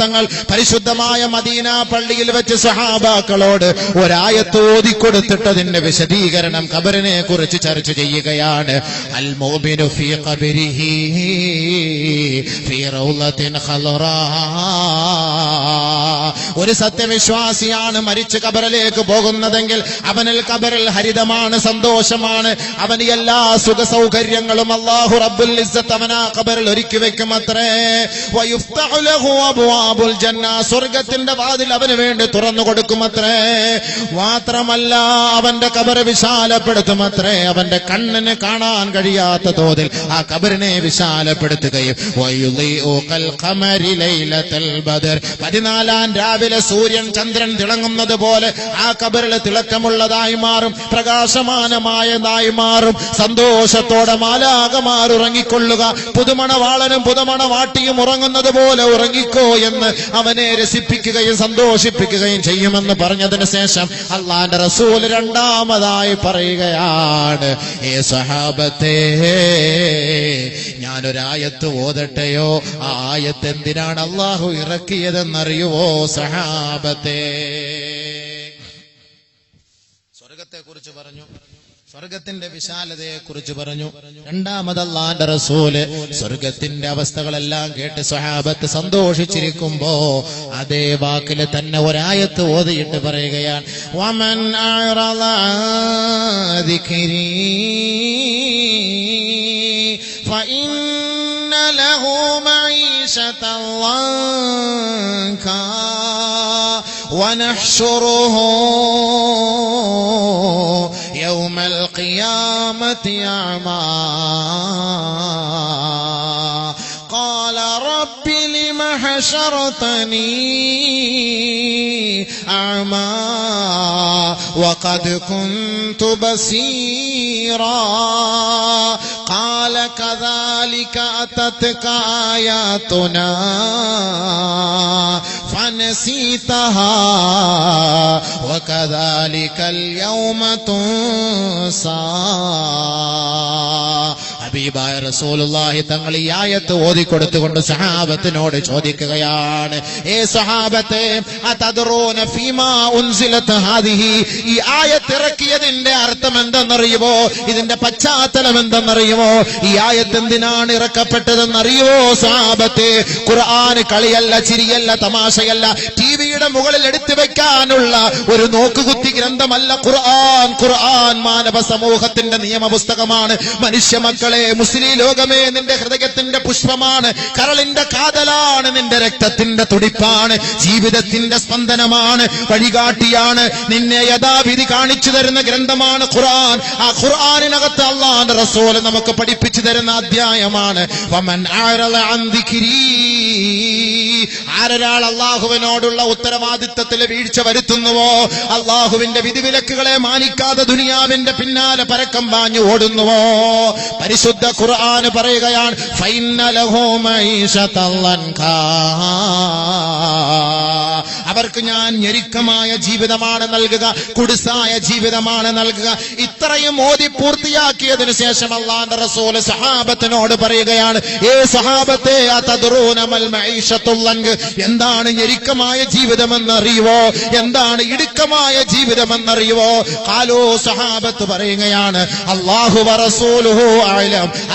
തങ്ങൾ പരിശുദ്ധമായ മദീന പള്ളിയിൽ വെച്ച് സഹാബാക്കളോട് ഒരായത്ത് ഓതിക്കൊടുത്തിട്ടതിന്റെ വിശദീകരണം ഖബറിനെ കുറിച്ച് ചർച്ച ചെയ്യുകയാണ്. അൽ മോമിനു ഫീ ഖബരിഹി ഫീ റൗലത്തിൻ ഖലറാ. ഒരു സത്യവിശ്വാസിയാണ് മരിച്ച് കബറിലേക്ക് പോകുന്നതെങ്കിൽ അവനിൽ കബറിൽ ഹരിതമാണ് സന്തോഷമാണ്. അവന് എല്ലാ സുഖ സൗകര്യങ്ങളും അള്ളാഹു റബ്ബുൽ അവനാ കബറിൽ ഒരുക്കി വെക്കും അത്രേ സ്വർഗത്തിന്റെ വാതിൽ അവന് വേണ്ടി തുറന്നു കൊടുക്കുമത്രേ. മാത്രമല്ല അവന്റെ കബർ വിശാലപ്പെടുത്തുമത്രേ. അവന്റെ കണ്ണിന് കാണാൻ കഴിയാത്ത തോതിൽ ആ കബറിനെ വിശാലപ്പെടുത്തുകയും പതിനാലാം രാവിലെ സൂര്യൻ ചന്ദ്രൻ തിളങ്ങുന്നത് പോലെ ആ കബറിൽ തിളക്കമുള്ളതായി മാറും പ്രകാശമാനമായതായി മാറും. സന്തോഷത്തോടെ മാലാകമാർ ഉറങ്ങിക്കൊള്ളുക പുതുമണവാളനും പുതുമണവാട്ടിയും ഉറങ്ങുന്നത് പോലെ ഉറങ്ങിക്കോ എന്ന് അവനെ രസിപ്പിക്കുകയും സന്തോഷിപ്പിക്കുകയും ചെയ്യുമെന്ന് പറഞ്ഞതിന് ശേഷം അള്ളാന്റെ റസൂൽ രണ്ടാമതായി പറയുകയാണ് ഏ സഹാബത്തെ ഞാനൊരായത്ത് ഓതട്ടെയോ? ആ ആയത്ത് എന്തിനാണ് അള്ളാഹു ഇറക്കിയതെന്നറിയുവോ സഹാബത്തെ? സ്വർഗത്തെ കുറിച്ച് പറഞ്ഞു. സ്വർഗത്തിന്റെ വിശാലതയെ കുറിച്ച് പറഞ്ഞു രണ്ടാമത് അള്ളാന്റെ റസൂല് സ്വർഗത്തിന്റെ അവസ്ഥകളെല്ലാം കേട്ട് സ്വഹാബത്ത് സന്തോഷിച്ചിരിക്കുമ്പോ അതേ വാക്കില് തന്നെ ഒരായത്ത് ഓതിയിട്ട് പറയുകയാണ് വമൻ അഅറള അൻ ദിക്രി فإن له معيشة ضنكا ونحشره يوم القيامة أعمى. قال رب لم حشرتني أعمى وقد كنت بصيرا. قال كذلك أتتك آياتنا فنسيتها وكذلك اليوم تنسى. ഹബീബായ റസൂലുള്ളാഹി തങ്ങൾ ഈ ആയത്ത് ഓതിക്കൊടുത്തുകൊണ്ട് സഹാബത്തിനോട് ചോദിക്കുകയാണ് ഏ സഹാബത്തെ ഈ ആയത്ത് ഇറക്കിയതിന്റെ അർത്ഥം എന്തെന്നറിയുമോ ഇതിന്റെ പശ്ചാത്തലം എന്തെന്നറിയുമോ ഈ ആയത്ത് എന്തിനാണ് ഇറക്കപ്പെട്ടതെന്ന് ഇറക്കപ്പെട്ടതെന്നറിയുമോ സഹാബത്തെ? ഖുർആൻ കളിയല്ല ചിരിയല്ല തമാശയല്ല ടിവിയുടെ മുകളിൽ എടുത്തു വെക്കാനുള്ള ഒരു നോക്കുകുത്തി ഗ്രന്ഥമല്ല ഖുർആൻ. ഖുർആൻ മാനവ സമൂഹത്തിന്റെ നിയമപുസ്തകമാണ്. മനുഷ്യ മക്കളെ മുസ്ലിം ലോകമേ നിന്റെ ഹൃദയത്തിന്റെ പുഷ്പമാണ്. കരളിന്റെ കാതലാണ് നിന്റെ രക്തത്തിന്റെ തുടിപ്പാണ്. ജീവിതത്തിന്റെ സ്പന്ദനമാണ് വഴികാട്ടിയാണ്. നിന്നെ യഥാവിധി കാണിച്ചു തരുന്ന ഗ്രന്ഥമാണ് ഖുർആൻ. ആ ഖുർആാനിനകത്ത് അള്ളാന്റെ റസൂൽ നമുക്ക് പഠിപ്പിച്ചു തരുന്ന അധ്യായമാണ്. വമൻ അൻ ദിക്രീ. ആരൊരാൾ അള്ളാഹുവിനോടുള്ള ഉത്തരവാദിത്തത്തിൽ വീഴ്ച വരുത്തുന്നുവോ അള്ളാഹുവിന്റെ വിധിവിലക്കുകളെ മാനിക്കാതെ ദുനിയാവിന്റെ പിന്നാലെ പരക്കം പാഞ്ഞു ഓടുന്നുവോ പരിശുദ്ധ ഖുർആാന് പറയുകയാണ് ലൻകാ. അവർക്ക് ഞാൻ ഞെരുക്കമായ ജീവിതമാണ് നൽകുക കുടിസായ ജീവിതമാണ് നൽകുക. ഇത്രയും ഓതി പൂർത്തിയാക്കിയതിനു ശേഷം അള്ളാന്റെ റസൂൽ സഹാബത്തിനോട് പറയുകയാണ് ഏ സഹാബത്തെ എന്താണ് ഞെരുക്കമായ ജീവിതമെന്ന് അറിയുവോ എന്താണ് ഇടുക്കമായ ജീവിതമെന്നറിയുവോ? കാലോ സഹാബത്ത് പറയുകയാണ് അള്ളാഹു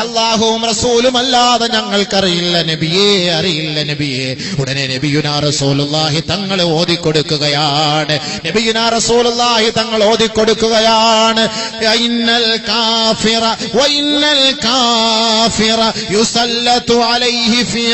അള്ളാഹുവും റസൂലും അല്ലാതെ ഞങ്ങൾക്കറിയില്ല നബിയെ അറിയില്ല നബിയെ. ഉടനെ നബിയുനാ റസൂലുള്ളാഹി തങ്ങൾ ഓതിക്കൊടുക്കുകയാണ്. നബിയുനാ റസൂലുള്ളാഹി തങ്ങൾ ഓതിക്കൊടുക്കുകയാണ്. ഇന്നൽ കാഫിറ കാഫിറ യുസല്ലതു അലൈഹി ഫീ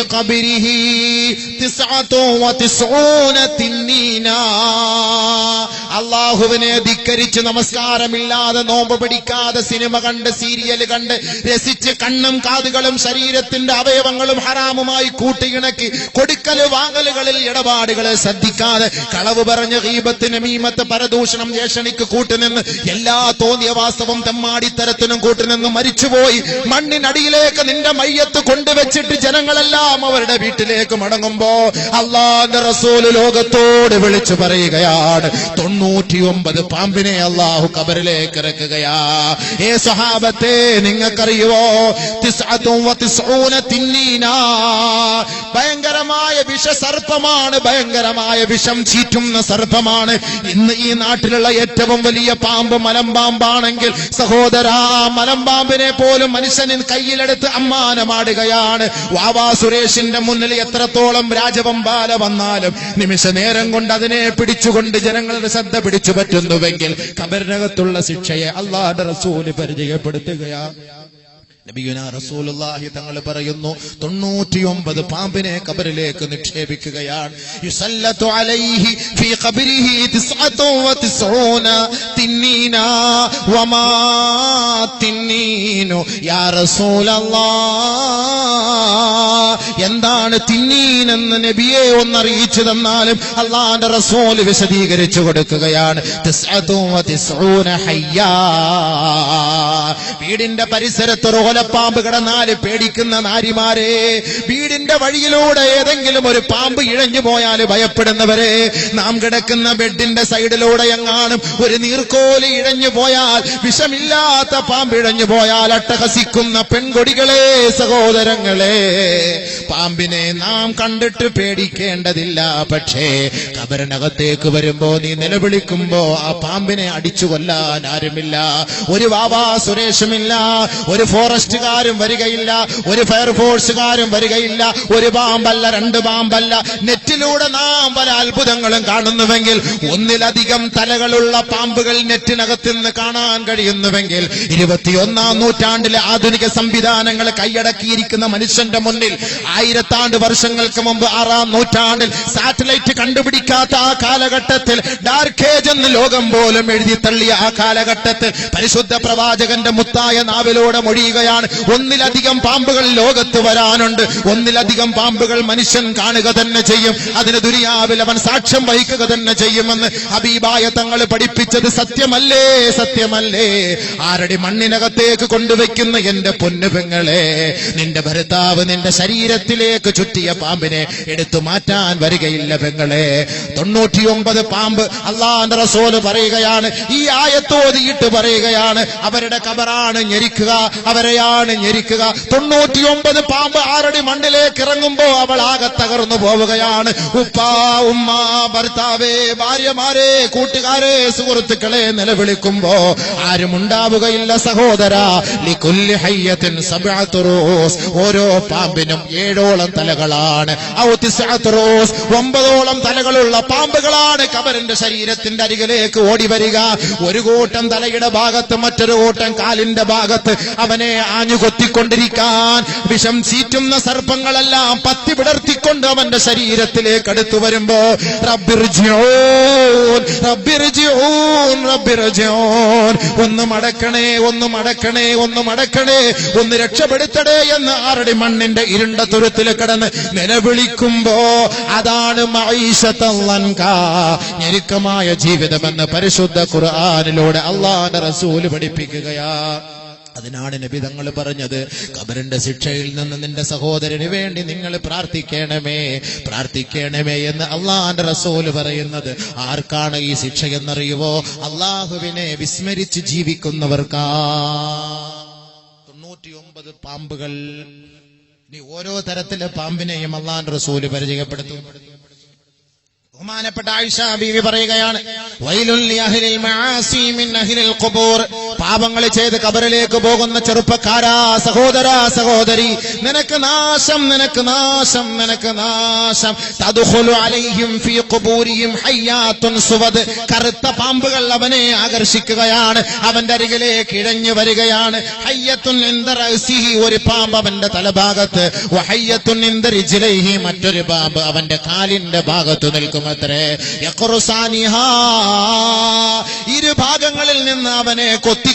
അള്ളാഹുവിനെ ധിക്കരിച്ച് നമസ്കാരമില്ലാതെ നോമ്പ് പിടിക്കാതെ സിനിമ കണ്ട് സീരിയൽ കണ്ട് രസിച്ച് കണ്ണും കാതുകളും ശരീരത്തിന്റെ അവയവങ്ങളും ഹറാമുമായി കൂട്ടിയിണക്കി കൊടുക്കൽ വാങ്ങലുകളിൽ ഇടപാടുകളെ ശ്രദ്ധിക്കാതെ കളവ് പറഞ്ഞ് ഹീപത്തിന് മീമത്ത് പരദൂഷണം ഏഷണിക്ക് കൂട്ടുനിന്ന് എല്ലാ തോന്നിയ വാസ്തവം തെമ്മാടിത്തരത്തിനും കൂട്ടുനിന്ന് മരിച്ചുപോയി. മണ്ണിനടിയിലേക്ക് നിന്റെ മയ്യത്ത് കൊണ്ടുവച്ചിട്ട് ജനങ്ങളെല്ലാം അവരുടെ വീട്ടിലേക്ക് മടങ്ങുമ്പോ അള്ളാന്റെ റസൂൽ ലോകത്തോട് വിളിച്ചു പറയുകയാണ് തൊണ്ണൂറ് തൊണ്ണൂറ്റിയൊമ്പത് പാമ്പിനെ അള്ളാഹു കബറിലേക്ക് ഇറക്കുകയാ. ഏ സ്വഹാബത്തെ നിങ്ങൾക്കറിയുവോ? ഭയങ്കരമായ വിഷ സർപ്പമാണ് ഭയങ്കരമായ വിഷസർപ്പമാണ് ഭയങ്കരമായ വിഷം ചീറ്റുന്ന സർപ്പമാണ്. ഇന്ന് ഈ നാട്ടിലുള്ള ഏറ്റവും വലിയ പാമ്പ് മലമ്പാമ്പാണെങ്കിൽ സഹോദരാ മലമ്പാമ്പിനെ പോലും മനുഷ്യനിൻ കയ്യിലെടുത്ത് അമ്മാനമാടുകയാണ്. വാവാ സുരേഷിന്റെ മുന്നിൽ എത്രത്തോളം രാജവമ്പാല വന്നാലും നിമിഷ നേരം കൊണ്ട് അതിനെ പിടിച്ചുകൊണ്ട് ജനങ്ങളുടെ ശ്രദ്ധ പിടിച്ചു പറ്റുന്നുവെങ്കിൽ കബറിനകത്തുള്ള ശിക്ഷയെ അള്ളാഹുടെ റസൂൽ പരിചയപ്പെടുത്തുകയാണ് നബിയുന റസൂലുള്ളാഹി തങ്ങൾ പറയുന്നു തൊണ്ണൂറ്റിയൊമ്പത് പാമ്പിനെ കബറിലേക്ക് നിക്ഷേപിക്കുകയാണ്. അലൈഹി ഫീ ഖബരിഹി വമാ യാ എന്താണ് തിന്നീൻ എന്ന് നബിയെ ഒന്നറിയിച്ചു തന്നാലും അള്ളാന്റെ റസൂൽ വിശദീകരിച്ചു കൊടുക്കുകയാണ്. തിസ്അത്തു വതിസ്ഊന ഹയ്യാ. വീടിന്റെ പരിസരത്ത് ഓലപ്പാമ്പ് കിടന്നാൽ പേടിക്കുന്ന നാരിമാരെ വീടിന്റെ വഴിയിലൂടെ ഏതെങ്കിലും ഒരു പാമ്പ് ഇഴഞ്ഞു പോയാൽ ഭയപ്പെടുന്നവരെ നാം കിടക്കുന്ന ബെഡിന്റെ സൈഡിലൂടെ എങ്ങാനും ഒരു നീർക്കോൽ ഇഴഞ്ഞു പോയാൽ വിഷമില്ലാത്ത പാമ്പ് ഇഴഞ്ഞു പോയാൽ അട്ടഹസിക്കുന്ന പെൺകൊടികളെ സഹോദരങ്ങളെ പാമ്പിനെ നാം കണ്ടിട്ട് പേടിക്കേണ്ടതില്ല. പക്ഷേ കബറിനകത്തേക്ക് വരുമ്പോ നീ നിലവിളിക്കുമ്പോ ആ പാമ്പിനെ അടിച്ചു കൊല്ലാൻ ആരുമില്ല. ഒരു വാവാ സുരേഷുമില്ല. ഒരു ഫോറസ്റ്റുകാരും വരികയില്ല. ഒരു ഫയർഫോഴ്സുകാരും വരികയില്ല. ഒരു പാമ്പല്ല രണ്ട് പാമ്പല്ല. നെറ്റിലൂടെ നാം പല അത്ഭുതങ്ങളും കാണുന്നുവെങ്കിൽ ഒന്നിലധികം തലകളുള്ള പാമ്പുകൾ നെറ്റിനകത്ത് നിന്ന് കാണാൻ കഴിയുന്നുവെങ്കിൽ ഇരുപത്തിയൊന്നാം നൂറ്റാണ്ടിലെ ആധുനിക സംവിധാനങ്ങൾ കൈയടക്കിയിരിക്കുന്ന മനുഷ്യന്റെ മുന്നിൽ ആയിരത്താണ്ട് വർഷങ്ങൾക്ക് മുമ്പ് ആറാം നൂറ്റാണ്ടിൽ സാറ്റലൈറ്റ് കണ്ടുപിടിക്കാത്ത ആ കാലഘട്ടത്തിൽ ഡാർക്ക് ഏജ് എന്ന് ലോകം പോലും എഴുതി തള്ളിയ ആ കാലഘട്ടത്തിൽ പരിശുദ്ധ പ്രവാചകന്റെ മുത്തായ നാവിലൂടെ മൊഴിയുകയാണ്. ഒന്നിലധികം പാമ്പുകൾ ലോകത്ത് വരാനുണ്ട്. ഒന്നിലധികം പാമ്പുകൾ മനുഷ്യൻ കാണുക തന്നെ ചെയ്യും. അതിന് ദുരിയാവിൽ അവൻ സാക്ഷ്യം വഹിക്കുക തന്നെ ചെയ്യുമെന്ന് ഹബീബായ തങ്ങൾ പഠിപ്പിച്ചത് സത്യമല്ലേ സത്യമല്ലേ? ആരടി മണ്ണിനകത്തേക്ക് കൊണ്ടുവയ്ക്കുന്ന എന്റെ പൊന്നുപെങ്ങളെ നിന്റെ ഭർത്താവ് നിന്റെ ശരീരത്തിലേക്ക് ചുറ്റിയ പാമ്പിനെ എടുത്തു മാറ്റാൻ വരികയില്ല പെങ്ങളെ. തൊണ്ണൂറ്റിയൊമ്പത് പാമ്പ് അള്ളാന്റെ റസോൽ പറയുകയാണ് ഈ ആയത്തോതിയിട്ട് പറയുകയാണ് അവരുടെ കബറാണ് ഞെരിക്കുക അവരെയാണ് ഞെരിക്കുക. തൊണ്ണൂറ്റിയൊമ്പത് പാമ്പ് ആരടി മണ്ണിലേക്ക് ഇറങ്ങുമ്പോ അവൾ ആകെ തകർന്നു പോവുകയാണ്. ഉപ്പ ഉമ്മ ഭർത്താവേ ഭാര്യമാരെ കൂട്ടുകാരെ സുഹൃത്തുക്കളെ നിലവിളിക്കുമ്പോ ആരും ഉണ്ടാവുകയില്ല സഹോദര ഓരോ പാമ്പിനും ഏഴോളം തലകളാണ്. ഒമ്പതോളം തലകളുള്ള പാമ്പുകളാണ് കബറിന്റെ ശരീരത്തിന്റെ അരികിലേക്ക് ഓടി വരിക. ഒരു കൂട്ടം തലയുടെ ഭാഗത്ത് മറ്റൊരു കൂട്ടം കാലിന്റെ ഭാഗത്ത് അവനെ ആഞ്ഞു കൊത്തിക്കൊണ്ടിരിക്കാൻ വിഷം ചീറ്റുന്ന സർപ്പങ്ങളെല്ലാം പത്തി വിടർത്തിക്കൊണ്ട് അവന്റെ ശരീരത്തിലേക്ക് അടുത്തു വരുമ്പോ ഒന്ന് മടക്കണേ ഒന്ന് മടക്കണേ ഒന്ന് മടക്കണേ. ഒന്ന് രക്ഷപ്പെടുത്തടേ എന്ന് ആരുടെ മണ്ണിന്റെ ഇരുണ്ട തുരുത്തിൽ കിടന്ന് നിലവിളിക്കുമ്പോ അതാണ് ഞെരുക്കമായ ജീവിതമെന്ന് പരിശുദ്ധ ഖുർആാനിലൂടെ അള്ളാന്റെ റസൂൽ പഠിപ്പിക്കുകയാ. അതിനാണ് നബി തങ്ങൾ പറഞ്ഞത് കബറിന്റെ ശിക്ഷയിൽ നിന്ന് നിന്റെ സഹോദരന് വേണ്ടി നിങ്ങൾ പ്രാർത്ഥിക്കണമേ പ്രാർത്ഥിക്കണമേ എന്ന് അള്ളാഹാന്റെ റസൂൽ പറയുന്നത്. ആർക്കാണ് ഈ ശിക്ഷ എന്നറിയുവോ? അള്ളാഹുവിനെ വിസ്മരിച്ച് ജീവിക്കുന്നവർക്കാ. തൊണ്ണൂറ്റിയൊമ്പത് പാമ്പുകൾ ഇനി ഓരോ തരത്തിലെ പാമ്പിനെയും അള്ളാൻ റസൂൽ പരിചയപ്പെടുത്തും. ബഹുമാനപ്പെട്ട ആയിഷ ബീവി പറയുകയാണ് വൈലുൽ ഖുബൂർ. പാപങ്ങൾ ചെയ്ത് കബറിലേക്ക് പോകുന്ന ചെറുപ്പക്കാരാ സഹോദരാ സഹോദരി. നിനക്ക് നാശം നിനക്ക് നാശം നിനക്ക് നാശം. അലൈഹിം ഫീ ഖുബൂരിഹിം ഹയ്യാത്തുൻ സുവദ്. കറുത്ത പാമ്പുകൾ അവനെ ആകർഷിക്കുകയാണ്. അവന്റെ അരികിലേക്ക് ഇഴഞ്ഞു വരികയാണ്. ഹയ്യത്തുൻ ഒരു പാമ്പ് അവന്റെ തലഭാഗത്ത്. വഹയ്യത്തുൻ മറ്റൊരു പാമ്പ് അവന്റെ കാലിന്റെ ഭാഗത്ത് നിൽക്കുമത്രേ. യഖുറുസാനിഹാ ഇരു ഭാഗങ്ങളിൽ നിന്ന് അവനെ കൊത്തിക്കൊണ്ടിരിക്കുകയാണ്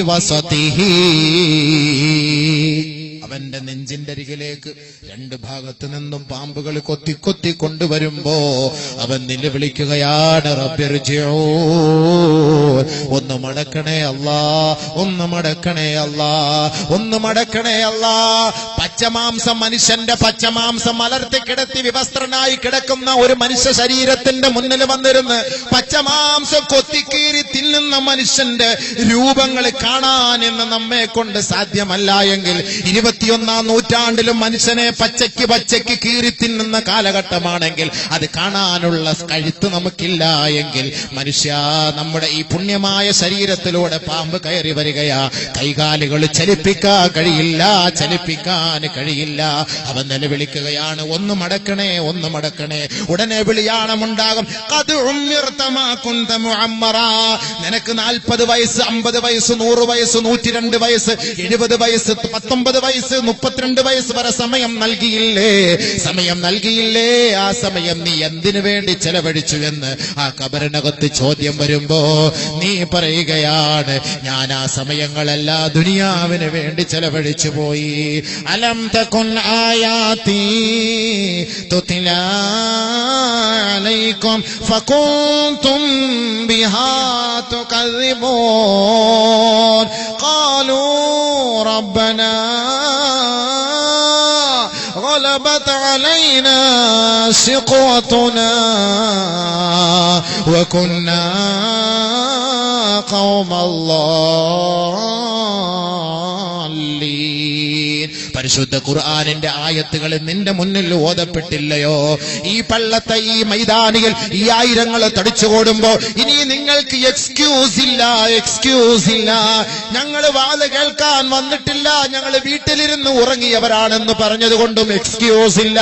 വസതിഹി. അവന്റെ നെഞ്ചിന്റെ അരികിലേക്ക് രണ്ട് ഭാഗത്തു നിന്നും പാമ്പുകൾ കൊത്തി കൊത്തി കൊണ്ടുവരുമ്പോ അവൻ നിലവിളിക്കുകയാണ് റബ്ബിർജിഊ ഒന്ന് മടക്കണേ അല്ലാ ഒന്ന് മടക്കണേ അല്ലാ ഒന്ന് മടക്കണേ അല്ലാ. പച്ചമാംസം മനുഷ്യന്റെ പച്ചമാംസം മലർത്തി കിടത്തി വിവസ്ത്രനായി കിടക്കുന്ന ഒരു മനുഷ്യ ശരീരത്തിന്റെ മുന്നിൽ വന്നിരുന്ന് പച്ചമാംസം കൊത്തിക്കീറി തിന്നുന്ന മനുഷ്യന്റെ രൂപങ്ങൾ കാണാൻ എന്ന് നമ്മെ കൊണ്ട് സാധ്യമല്ല എങ്കിൽ ഇരുപത്തിയൊന്നാം നൂറ്റാണ്ടിലും മനുഷ്യനെ പച്ചയ്ക്ക് പച്ചയ്ക്ക് കീറി തിന്നുന്ന കാലഘട്ടമാണെങ്കിൽ അത് കാണാനുള്ള കഴുത്ത് നമുക്കില്ല എങ്കിൽ മനുഷ്യ നമ്മുടെ ഈ പുണ്യമായ ശരീരത്തിലൂടെ പാമ്പ് കയറി വരികയാ. കൈകാലുകൾ ചലിപ്പിക്കാൻ കഴിയില്ല ചലിപ്പിക്കാൻ കഴിയില്ല. അവൻ നിലവിളിക്കുകയാണ് ഒന്ന് മടക്കണേ ഒന്ന് മടക്കണേ. ഉടനെ വിളിയാണമുണ്ടാകും. "ഖദ് ഉമ്മിർത മാ കുന്ത നിനക്ക് നാൽപ്പത് വയസ്സ് അമ്പത് വയസ്സ് നൂറ് വയസ്സ് നൂറ്റി രണ്ട് വയസ്സ് എഴുപത് വയസ്സ് പത്തൊമ്പത് വയസ്സ് മുപ്പത്തിരണ്ട് വയസ്സ് വരെ സമയം നൽകിയില്ലേ? സമയം നൽകിയില്ലേ? ആ സമയം നീ എന്തിനു വേണ്ടി ചെലവഴിച്ചു എന്ന് ആ കബറിനകത്ത് ചോദ്യം വരുമ്പോ നീ പറയുകയാണ് ഞാൻ ആ സമയങ്ങളെല്ലാം ദുനിയാവിന് വേണ്ടി ചെലവഴിച്ചു പോയി. അലം لم تكن آياتي تتلى عليكم فكنتم بها تكذبون. قالوا ربنا غلبت علينا سقوتنا وكنا قوم الله. പരിശുദ്ധ ഖുർആാനിന്റെ ആയത്തുകൾ നിന്റെ മുന്നിൽ ഓതപ്പെട്ടില്ലയോ? ഈ പള്ളത്തെ ഈ മൈതാനിയിൽ ഈ ആയിരങ്ങളെ തടിച്ചുകൂടുമ്പോ ഇനി നിങ്ങൾക്ക് എക്സ്ക്യൂസ് ഇല്ല എക്സ്ക്യൂസ് ഇല്ല. ഞങ്ങൾ വാത് കേൾക്കാൻ വന്നിട്ടില്ല ഞങ്ങൾ വീട്ടിലിരുന്ന് ഉറങ്ങിയവരാണെന്ന് പറഞ്ഞതുകൊണ്ടും എക്സ്ക്യൂസ് ഇല്ല.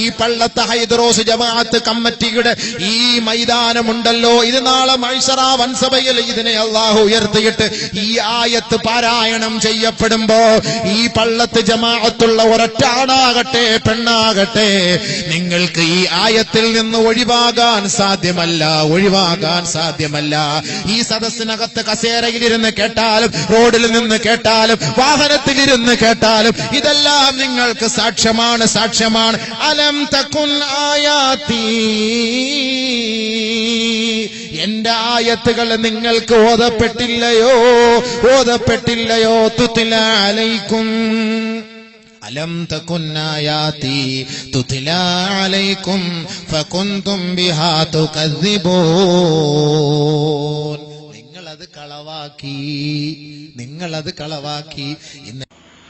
ഈ പള്ളത്തെ ഹൈദറോസ് ജമാഅത്ത് കമ്മിറ്റിയുടെ ഈ മൈതാനമുണ്ടല്ലോ. ഇത് നാളെ മൈസറ വൻസഭയിൽ ഇതിനെ അള്ളാഹു ഉയർത്തിയിട്ട് ഈ ആയത്ത് പാരായണം ചെയ്യപ്പെടുമ്പോ ഈ പള്ളത്ത് ജമാഅത്തുള്ള ഒരൊറ്റ ആണാകട്ടെ പെണ്ണാകട്ടെ. നിങ്ങൾക്ക് ഈ ആയത്തിൽ നിന്ന് ഒഴിവാകാൻ സാധ്യമല്ല ഒഴിവാകാൻ സാധ്യമല്ല. ഈ സദസ്സിനകത്ത് കസേരയിലിരുന്ന് കേട്ടാലും റോഡിൽ നിന്ന് കേട്ടാലും വാഹനത്തിലിരുന്ന് കേട്ടാലും ഇതെല്ലാം നിങ്ങൾക്ക് സാക്ഷ്യമാണ് സാക്ഷ്യമാണ്. അലം തക്കുൻ ആയാത്തീ. എന്റെ ആയത്തുകൾ നിങ്ങൾക്ക് ഓതപ്പെട്ടില്ലയോ? ഓതപ്പെട്ടില്ലയോ? തുത്തില അലൈക്കും. അലം തക്കുന്നായാതി തുതിലാ അലൈക്കും ഫകുന്തും ബിഹാ തുകദ്ദിബൂൻ. നിങ്ങളത് കളവാക്കി നിങ്ങളത് കളവാക്കി. ഇന്ന്